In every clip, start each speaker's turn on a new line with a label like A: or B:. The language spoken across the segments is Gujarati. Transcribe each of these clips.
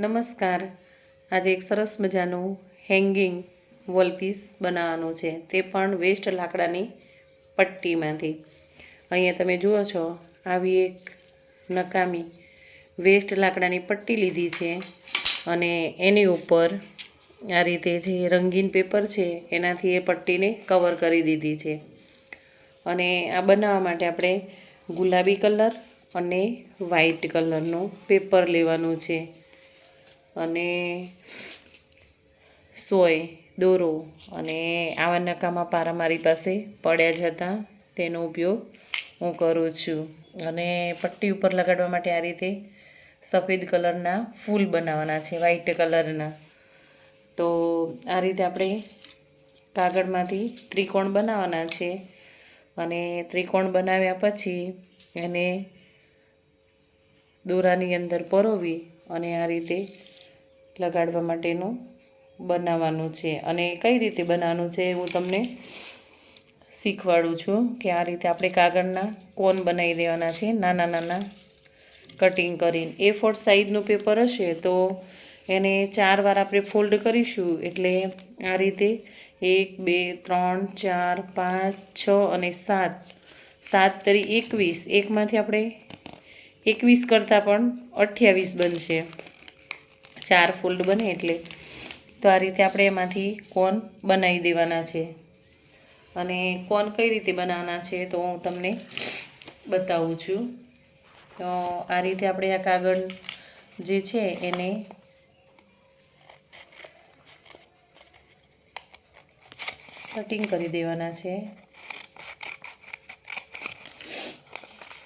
A: નમસ્કાર. આજે એક સરસ મજાનું હેંગિંગ વોલપીસ બનાવવાનું છે. તે પણ વેસ્ટ લાકડાની પટ્ટીમાંથી. અહીંયા તમે જુઓ છો, આવી એક નકામી વેસ્ટ લાકડાની પટ્ટી લીધી છે અને એની ઉપર આ રીતે જે રંગીન પેપર છે, એનાથી એ પટ્ટીને કવર કરી દીધી છે. અને આ બનાવવા માટે આપણે ગુલાબી કલર અને વ્હાઈટ કલરનું પેપર લેવાનું છે. અને સોય, દોરો અને આવા નકામા પારા મારી પાસે પડ્યા જ હતા. તેનો ઉપયોગ હું કરું છું અને પટ્ટી ઉપર લગાડવા માટે આ રીતે સફેદ કલરના ફૂલ બનાવવાના છે વ્હાઈટ કલરના. તો આ રીતે આપણે કાગળમાંથી ત્રિકોણ બનાવવાના છે અને ત્રિકોણ બનાવ્યા પછી એને દોરાની અંદર પરોવી અને આ રીતે લગાડવા માટેનું બનાવવાનું છે. અને કઈ રીતે બનાવવાનું છે હું તમને શીખવાડું છું કે આ રીતે આપણે કાગળના કોન બનાવી દેવાના છે, નાના નાના કટિંગ કરીને. એ ફોર સાઈઝનું પેપર હશે તો એને ચાર વાર આપણે ફોલ્ડ કરીશું એટલે આ રીતે એક, બે, ત્રણ, ચાર, પાંચ, છ અને સાત. સાત તરી એકવીસ. એકમાંથી આપણે એકવીસ કરતાં પણ અઠ્યાવીસ બનશે. ચાર ફોલ્ડ બને એટલે. તો આ રીતે આપણે એમાંથી કોન બનાવી દેવાના છે. અને કોન કઈ રીતે બનાવવાના છે તો હું તમને બતાવું છું. તો આ રીતે આપણે આ કાગળ જે છે એને કટિંગ કરી દેવાના છે.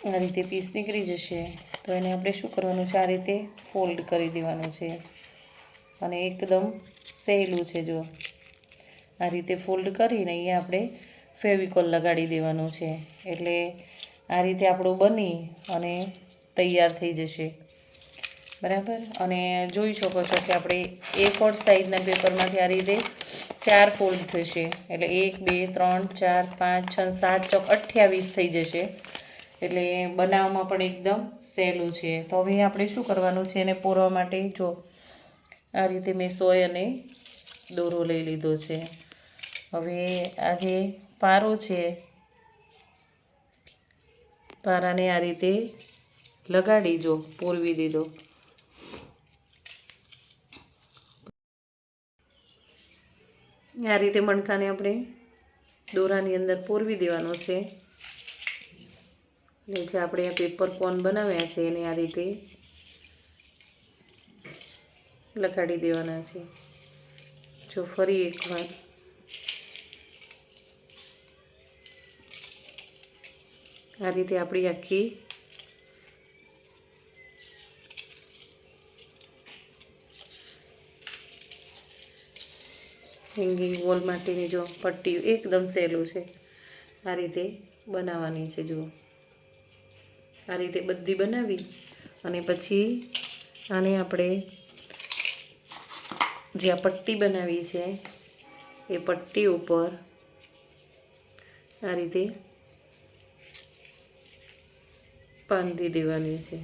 A: આ રીતે પીસ નીકળી જશે. તો એને આપણે શું કરવાનું છે? આ રીતે ફોલ્ડ કરી દેવાનું છે. અને એકદમ સહેલું છે જો. આ રીતે ફોલ્ડ કરીને અહીંયા આપણે ફેવિકોલ લગાડી દેવાનું છે. એટલે આ રીતે આપણું બની અને તૈયાર થઈ જશે. બરાબર? અને જોઈ શકો છો કે આપણે એ ફોર સાઇઝના પેપરમાંથી આ રીતે ચાર ફોલ્ડ થશે. એટલે એક, બે, ત્રણ, ચાર, પાંચ, છ, સાત, ચોક અઠ્યાવીસ થઈ જશે. એટલે બનાવવામાં પણ એકદમ સહેલું છે. તો હવે આપણે શું કરવાનું છે એને પૂરવા માટે? જો, આ રીતે મેં સોય અને દોરો લઈ લીધો છે. હવે આ જે પારો છે, પારાને આ રીતે લગાડી જો, પૂરવી દીધો. આ રીતે મણકાને આપણે દોરાની અંદર પૂરવી દેવાનો છે. ને જે આપણે આ પેપર કોન બનાવ્યા છે એને આ રીતે લગાડી દેવાના છે. જો ફરી એકવાર. આ રીતે આપણી આખી હેંગિંગ વોલ માટેની જો પટ્ટી એકદમ સહેલું છે. આ રીતે બનાવવાની છે જુઓ. આ રીતે બધી બનાવી અને પછી આને આપણે જે આ પટ્ટી બનાવી છે, એ પટ્ટી ઉપર આ રીતે બાંધી દેવાની છે.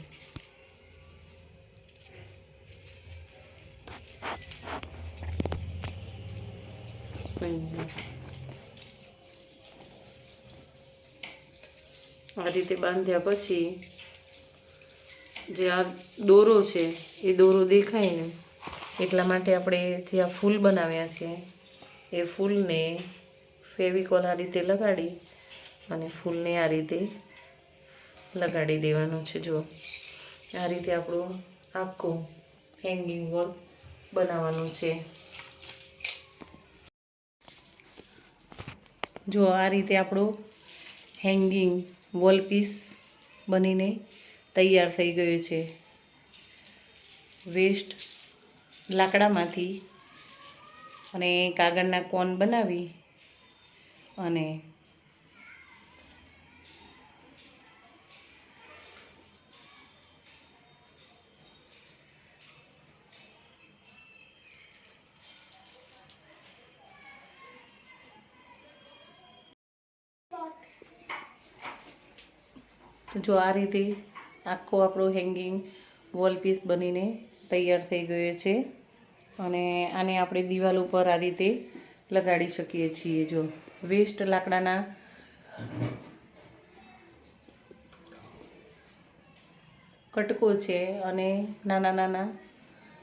A: આ રીતે બાંધ્યા પછી જે આ દોરો છે, એ દોરો દેખાય ને એટલા માટે આપણે જે આ ફૂલ બનાવ્યા છે, એ ફૂલને ફેવિકોલ આ રીતે લગાડી અને ફૂલને આ રીતે લગાડી દેવાનું છે. જો આ રીતે આપણું આખું હેંગિંગ વોલ બનાવવાનું છે. જો આ રીતે આપણું હેંગિંગ વોલ પીસ બનીને તૈયાર થઈ ગયો છે. વેસ્ટ લાકડામાંથી અને કાગળના કોન બનાવી અને જો આ રીતે આખો આપણો હેંગિંગ વોલ પીસ બનીને તૈયાર થઈ ગયો છે. અને આને આપણે દિવાલ ઉપર આ રીતે લગાડી શકીએ છીએ જો. વેસ્ટ લાકડાના કટકો છે અને નાના નાના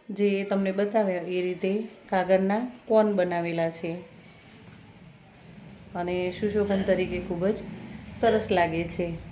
A: જે તમને બતાવ્યા એ રીતે કાગળના કોન બનાવેલા છે. અને સુશોભન તરીકે ખૂબ જ સરસ લાગે છે.